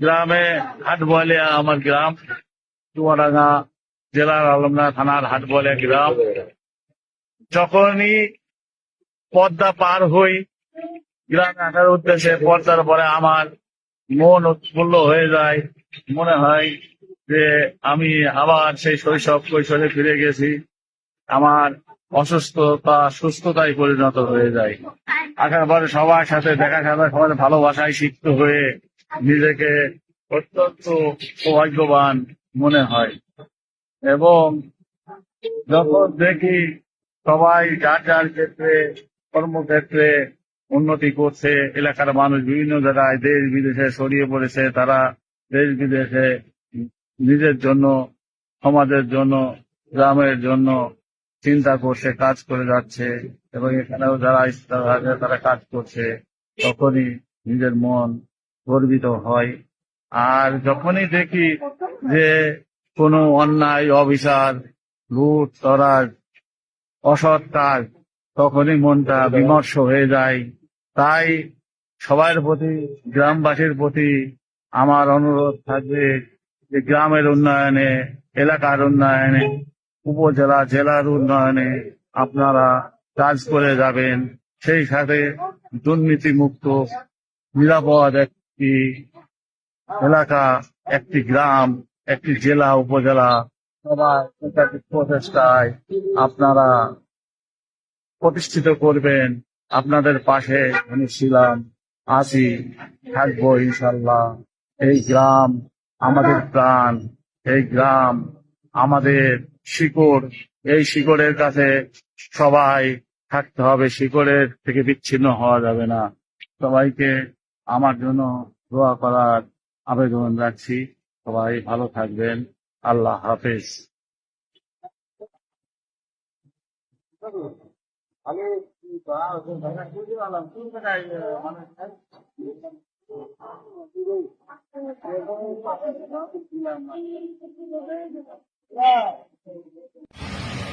গ্রামে হাট বলিয়া আমার গ্রাম, চুয়াডাঙ্গা জেলার আলমনা থানার হাট বলিয়া গ্রাম। যখনই পদ্মা পার হই, গ্রামে আসার উদ্দেশ্যে পদ্মার পরে আমার মন উৎফুল্ল হয়ে যায়। মনে হয় যে আমি আবার সেই শৈশব কৈশোরে ফিরে গেছি। আমার অসুস্থতা সুস্থতায় পরিণত হয়ে যায়। আসার পরে সবার সাথে দেখা সাথে সবার ভালোবাসায় সিক্ত হয়ে নিজেকে অত্যন্ত সৌভাগ্যবান মনে হয়। এবং যখন দেখি সবাই যার যার ক্ষেত্রে, কর্মক্ষেত্রে উন্নতি করছে, এলাকার মানুষ বিভিন্ন জায়গায় দেশ বিদেশে ছড়িয়ে পড়েছে, তারা দেশ বিদেশে নিজের জন্য, সমাজের জন্য, গ্রামের জন্য চিন্তা করছে, কাজ করে যাচ্ছে এবং এখানেও যারা তারা কাজ করছে, তখনই নিজের মন গর্বিত হয়। আর যখনই দেখি যে কোনো অন্যায়, অবিচার, লুট, তরাজ, অসৎ কাজ, তখনই মনটা বিমর্ষ হয়ে যায়। তাই সবার প্রতি, গ্রামবাসীর প্রতি আমার অনুরোধ থাকবে যে গ্রামের উন্নয়নে, এলাকার উন্নয়নে, উপজেলা, জেলার উন্নয়নে আপনারা কাজ করে যাবেন। সেই সাথে দুর্নীতি মুক্ত নিরাপদ একটি এলাকা, একটি গ্রাম, একটি জেলা, উপজেলা সবার প্রচেষ্টায় আপনারা প্রতিষ্ঠিত করবেন। আপনাদের পাশে আমি ছিলাম আছি থাকব ইনশাল্লাহ। এই গ্রাম আমাদের প্রাণ, এই গ্রাম আমাদের শিকড়। এই শিকড়ের কাছে সবাই থাকতে হবে, শিকড়ের থেকে বিচ্ছিন্ন হওয়া যাবে না। সবাইকে আমার জন্য দোয়া করার আবেদন রাখছি। সবাই ভালো থাকবেন। আল্লাহ হাফেজ। আমি Vợ cũng phải làm cưới chứ làm cưới cái này ờ, họ này thấy. Ờ, yeah.